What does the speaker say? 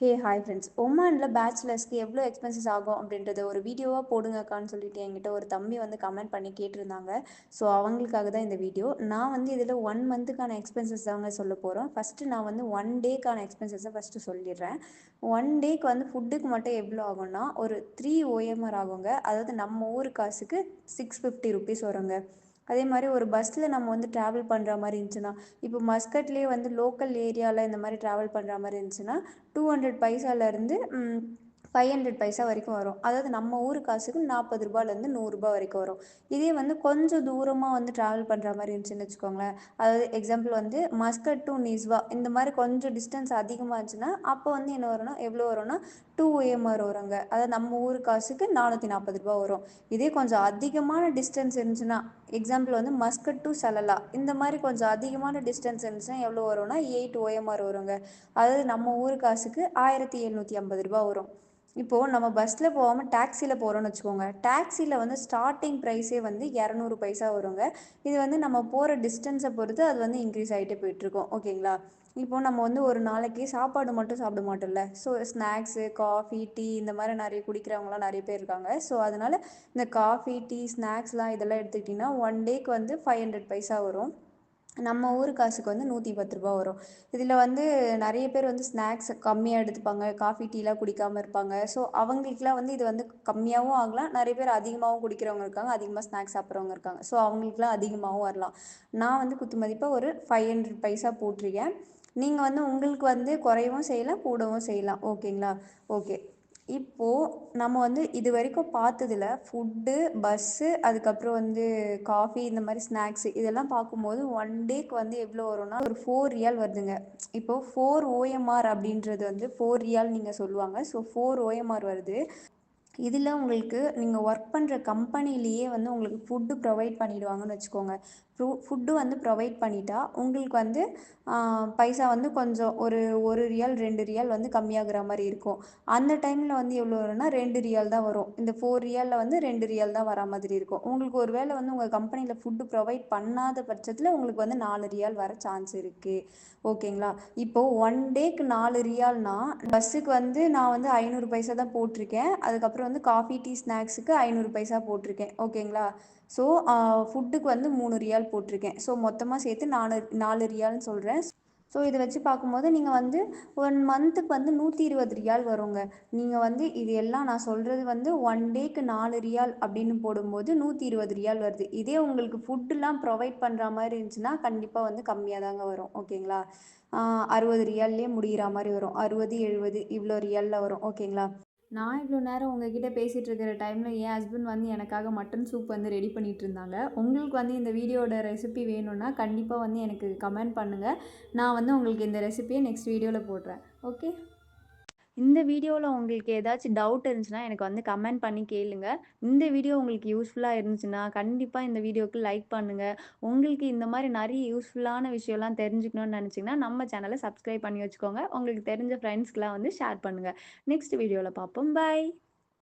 Hey hi friends ஒமானில் பேச்சுலர்ஸ்க்கு எவ்வளோ expenses ஆகும் அப்படின்றத ஒரு வீடியோவாக போடுங்கக்கான்னு சொல்லிட்டு என்கிட்ட ஒரு தம்பி வந்து கமெண்ட் பண்ணி கேட்டிருந்தாங்க. ஸோ அவங்களுக்காக தான் இந்த வீடியோ நான் வந்து இதில் ஒன் மந்த்துக்கான எக்ஸ்பென்சஸ் தாங்க சொல்ல போகிறோம் ஃபஸ்ட்டு நான் வந்து ஒன் டேக்கான எக்ஸ்பென்சஸை ஃபஸ்ட்டு சொல்லிடுறேன். ஒன் டேக்கு வந்து ஃபுட்டுக்கு மட்டும் எவ்வளோ ஆகும்னா ஒரு த்ரீ ஓஎம்ஆர் ஆகுங்க. அதாவது நம்ம ஊர் காசுக்கு சிக்ஸ் ஃபிஃப்டி ருபீஸ் வருங்க. அதே மாதிரி ஒரு பஸ்ஸில் நம்ம வந்து ட்ராவல் பண்ணுற மாதிரி இருந்துச்சுன்னா இப்போ மஸ்கட்லேயே வந்து லோக்கல் ஏரியாவில் இந்த மாதிரி ட்ராவல் பண்ணுற மாதிரி இருந்துச்சுன்னா டூ ஹண்ட்ரட் பைசாலேருந்து ஃபைவ் ஹண்ட்ரட் பைசா வரைக்கும் வரும். அதாவது நம்ம ஊர் காசுக்கு நாற்பது ரூபாலேருந்து நூறுரூபா வரைக்கும் வரும். இதே வந்து கொஞ்சம் தூரமாக வந்து ட்ராவல் பண்ணுற மாதிரி இருந்துச்சுன்னு வச்சுக்கோங்களேன். அதாவது எக்ஸாம்பிள் வந்து மஸ்கட் டு நிஸ்வா இந்த மாதிரி கொஞ்சம் டிஸ்டன்ஸ் அதிகமாக இருந்துச்சுன்னா அப்போ வந்து என்ன வரும்னா எவ்வளோ வரும்னா டூ ஏஎம்ஆர் வருங்க. அதாவது நம்ம ஊர் காசுக்கு நானூற்றி நாற்பது ரூபா வரும். இதே கொஞ்சம் அதிகமான டிஸ்டன்ஸ் இருந்துச்சுன்னா எக்ஸாம்பிள் வந்து மஸ்கட் டு சலலா இந்த மாதிரி கொஞ்சம் அதிகமான டிஸ்டன்ஸ் இருந்துச்சுன்னா எவ்வளோ வரும்னா எயிட் ஓஎம்ஆர் வருங்க. அதாவது நம்ம ஊர் காசுக்கு ஆயிரத்தி எழுநூற்றி ஐம்பது ரூபா வரும். இப்போது நம்ம பஸ்ஸில் போகாமல் டாக்ஸியில் போகிறோம்னு வச்சுக்கோங்க. டாக்ஸியில் வந்து ஸ்டார்டிங் ப்ரைஸே வந்து இரநூறு பைசா வருங்க. இது வந்து நம்ம போகிற டிஸ்டன்ஸை பொறுத்து அது வந்து இன்க்ரீஸ் ஆகிட்டே போயிட்டுருக்கோம். ஓகேங்களா இப்போ நம்ம வந்து ஒரு நாளைக்கு சாப்பாடு மட்டும் சாப்பிட மாட்டோம்ல ஸோ ஸ்நாக்ஸு காஃபி டீ இந்த மாதிரி நிறைய குடிக்கிறவங்களாம் நிறைய பேர் இருக்காங்க. ஸோ அதனால் இந்த காஃபி டீ ஸ்நாக்ஸ்லாம் இதெல்லாம் எடுத்துக்கிட்டிங்கன்னா ஒன் டேக்கு வந்து ஃபைவ் ஹண்ட்ரட் பைசா வரும். நம்ம ஊர் காசுக்கு வந்து நூற்றி பத்து ரூபா வரும். இதில் வந்து நிறைய பேர் வந்து ஸ்நாக்ஸ் கம்மியாக எடுத்துப்பாங்க. காஃபி டீலாம் குடிக்காமல் இருப்பாங்க. ஸோ அவங்களுக்குலாம் வந்து இது வந்து கம்மியாகவும் ஆகலாம். நிறைய பேர் அதிகமாகவும் குடிக்கிறவங்க இருக்காங்க. அதிகமாக ஸ்நாக்ஸ் சாப்பிட்றவங்க இருக்காங்க. ஸோ அவங்களுக்குலாம் அதிகமாகவும் வரலாம். நான் வந்து குத்து மதிப்பாக ஒரு ஃபைவ் ஹண்ட்ரட் பைசா போட்டிருக்கேன். நீங்கள் வந்து உங்களுக்கு வந்து குறையவும் செய்யலாம் கூடவும் செய்யலாம். ஓகேங்களா? ஓகே. இப்போது நம்ம வந்து இது வரைக்கும் பார்த்ததுல ஃபுட்டு பஸ்ஸு அதுக்கப்புறம் வந்து காஃபி இந்த மாதிரி ஸ்நாக்ஸு இதெல்லாம் பார்க்கும்போது ஒன் டேக்கு வந்து எவ்வளோ வரும்னா ஒரு ஃபோர் ரியால் வருதுங்க. இப்போது ஃபோர் ஓஎம்ஆர் அப்படின்றது வந்து ஃபோர் ரியால் நீங்கள் சொல்லுவாங்க. ஸோ ஃபோர் ஓஎம்ஆர் வருது. இதில் உங்களுக்கு நீங்கள் ஒர்க் பண்ணுற கம்பெனிலேயே வந்து உங்களுக்கு ஃபுட்டு ப்ரொவைட் பண்ணிவிடுவாங்கன்னு வச்சுக்கோங்க. ஃபு ஃபுட்டு வந்து ப்ரொவைட் பண்ணிட்டா உங்களுக்கு வந்து பைசா வந்து கொஞ்சம் ஒரு ஒரு ரியல் ரெண்டு ரியல் வந்து கம்மியாகிற மாதிரி இருக்கும். அந்த டைமில் வந்து எவ்வளோ வரும்னா ரெண்டு ரியல் தான் வரும். இந்த ஃபோர் ரியலில் வந்து ரெண்டு ரியல் தான் வர மாதிரி இருக்கும். உங்களுக்கு ஒரு வேளை வந்து உங்கள் கம்பெனியில் ஃபுட்டு ப்ரொவைட் பண்ணாத பட்சத்தில் உங்களுக்கு வந்து நாலு ரியால் வர சான்ஸ் இருக்குது ஓகேங்களா? இப்போது ஒன் டேக்கு நாலு ரியால்னால் பஸ்ஸுக்கு வந்து நான் வந்து ஐநூறு பைசா தான் போட்டிருக்கேன். அதுக்கப்புறம் வந்து காஃபி டீ ஸ்நாக்ஸுக்கு ஐநூறு பைசா போட்டிருக்கேன். ஓகேங்களா? ஸோ ஃபுட்டுக்கு வந்து மூணு ரியால் போட்டிருக்கேன். ஸோ மொத்தமாக சேர்த்து நாலு நாலு ரியால்னு சொல்கிறேன் ஸோ இதை வச்சு பார்க்கும்போது நீங்கள் வந்து ஒன் மந்த்துக்கு வந்து நூற்றி இருபது ரியால் வருங்க. நீங்கள் வந்து இது எல்லாம் நான் சொல்கிறது வந்து ஒன் டேக்கு நாலு ரியால் அப்படின்னு போடும்போது நூற்றி இருபது ரியால் வருது. இதே உங்களுக்கு ஃபுட்டுலாம் ப்ரொவைட் பண்ணுற மாதிரி இருந்துச்சுன்னா கண்டிப்பாக வந்து கம்மியாக தாங்க வரும். ஓகேங்களா? அறுபது ரியால்லே முடிகிற மாதிரி வரும். அறுபது எழுபது இவ்வளோ ரியாலில் வரும். ஓகேங்களா? நான் இவ்வளோ நேரம் உங்ககிட்ட பேசிகிட்டு இருக்கிற டைமில் என் ஹஸ்பண்ட் வந்து எனக்காக மட்டன் சூப் வந்து ரெடி பண்ணிகிட்டு இருந்தாங்க உங்களுக்கு வந்து இந்த வீடியோட ரெசிபி வேணும்னா கண்டிப்பாக வந்து எனக்கு கமெண்ட் பண்ணுங்கள் நான் வந்து உங்களுக்கு இந்த ரெசிபியை நெக்ஸ்ட் வீடியோவில் போடுறேன். ஓகே? இந்த வீடியோவில் உங்களுக்கு ஏதாச்சும் டவுட் இருந்துச்சுன்னா எனக்கு வந்து கமெண்ட் பண்ணி கேளுங்க. இந்த வீடியோ உங்களுக்கு யூஸ்ஃபுல்லாக இருந்துச்சுன்னா கண்டிப்பாக இந்த வீடியோவுக்கு லைக் பண்ணுங்கள் உங்களுக்கு இந்த மாதிரி நிறைய யூஸ்ஃபுல்லான விஷயம்லாம் தெரிஞ்சுக்கணும்னு நினச்சிங்கன்னா நம்ம சேனலை சப்ஸ்கிரைப் பண்ணி வச்சுக்கோங்க. உங்களுக்கு தெரிஞ்ச ஃப்ரெண்ட்ஸ்க்கெலாம் வந்து ஷேர் பண்ணுங்கள் நெக்ஸ்ட் வீடியோவில் பார்ப்போம். பாய்